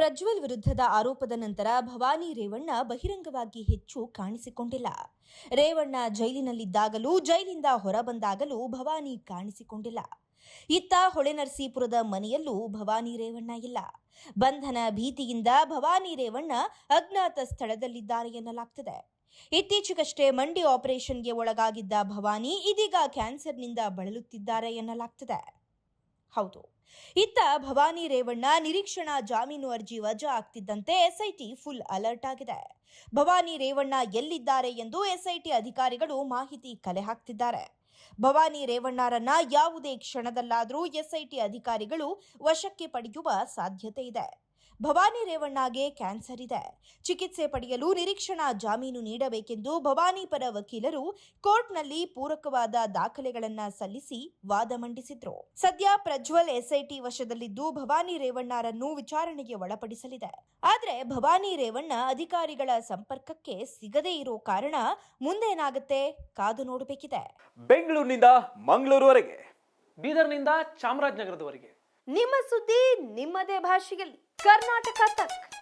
ಪ್ರಜ್ವಲ್ ವಿರುದ್ಧದ ಆರೋಪದ ನಂತರ ಭವಾನಿ ರೇವಣ್ಣ ಬಹಿರಂಗವಾಗಿ ಹೆಚ್ಚು ಕಾಣಿಸಿಕೊಂಡಿಲ್ಲ. ರೇವಣ್ಣ ಜೈಲಿನಲ್ಲಿದ್ದಾಗಲೂ ಜೈಲಿಂದ ಹೊರಬಂದಾಗಲೂ ಭವಾನಿ ಕಾಣಿಸಿಕೊಂಡಿಲ್ಲ. ಇತ್ತ ಹೊಳೆನರಸೀಪುರದ ಮನೆಯಲ್ಲೂ ಭವಾನಿ ರೇವಣ್ಣ ಇಲ್ಲ. ಬಂಧನ ಭೀತಿಯಿಂದ ಭವಾನಿ ರೇವಣ್ಣ ಅಜ್ಞಾತ ಸ್ಥಳದಲ್ಲಿದ್ದಾರೆ ಎನ್ನಲಾಗ್ತದೆ. ಇತ್ತೀಚೆಗಷ್ಟೇ ಮಂಡಿ ಆಪರೇಷನ್ಗೆ ಒಳಗಾಗಿದ್ದ ಭವಾನಿ ಇದೀಗ ಕ್ಯಾನ್ಸರ್ನಿಂದ ಬಳಲುತ್ತಿದ್ದಾರೆ ಎನ್ನಲಾಗ್ತಿದೆ. ಹೌದು. ಇತ್ತ ಭವಾನಿ ರೇವಣ್ಣ ನಿರೀಕ್ಷಣಾ ಜಾಮೀನು ಅರ್ಜಿ ವಜಾ ಆಗ್ತಿದ್ದಂತೆ ಎಸ್ಐಟಿ ಫುಲ್ ಅಲರ್ಟ್ ಆಗಿದೆ. ಭವಾನಿ ರೇವಣ್ಣ ಎಲ್ಲಿದ್ದಾರೆ ಎಂದು ಎಸ್ಐಟಿ ಅಧಿಕಾರಿಗಳು ಮಾಹಿತಿ ಕಲೆ ಹಾಕ್ತಿದ್ದಾರೆ. ಭವಾನಿ ರೇವಣ್ಣರನ್ನ ಯಾವುದೇ ಕ್ಷಣದಲ್ಲಾದರೂ ಎಸ್ಐಟಿ ಅಧಿಕಾರಿಗಳು ವಶಕ್ಕೆ ಪಡೆಯುವ ಸಾಧ್ಯತೆ ಇದೆ. ಭವಾನಿ ರೇವಣ್ಣಗೆ ಕ್ಯಾನ್ಸರ್ ಇದೆ. ಚಿಕಿತ್ಸೆ ಪಡೆಯಲು ನಿರೀಕ್ಷಣಾ ಜಾಮೀನು ನೀಡಬೇಕೆಂದು ಭವಾನಿ ಪರ ವಕೀಲರು ಕೋರ್ಟ್ನಲ್ಲಿ ಪೂರಕವಾದ ದಾಖಲೆಗಳನ್ನು ಸಲ್ಲಿಸಿ ವಾದ ಮಂಡಿಸಿದ್ರು. ಸದ್ಯ ಪ್ರಜ್ವಲ್ ಎಸ್ಐಟಿ ವಶದಲ್ಲಿದ್ದು ಭವಾನಿ ರೇವಣ್ಣರನ್ನು ವಿಚಾರಣೆಗೆ ಒಳಪಡಿಸಲಿದೆ. ಆದರೆ ಭವಾನಿ ರೇವಣ್ಣ ಅಧಿಕಾರಿಗಳ ಸಂಪರ್ಕಕ್ಕೆ ಸಿಗದೇ ಇರೋ ಕಾರಣ ಮುಂದೇನಾಗುತ್ತೆ ಕಾದು ನೋಡಬೇಕಿದೆ. ಬೆಂಗಳೂರಿನಿಂದ ಮಂಗಳೂರುವರೆಗೆ ಬೀದರ್ನಿಂದ ಚಾಮರಾಜನಗರದವರೆಗೆ. ನಿಮ್ಮ ಸುದ್ದಿ ನಿಮ್ಮದೇ ಭಾಷೆಯಲ್ಲಿ. कर्नाटका तक।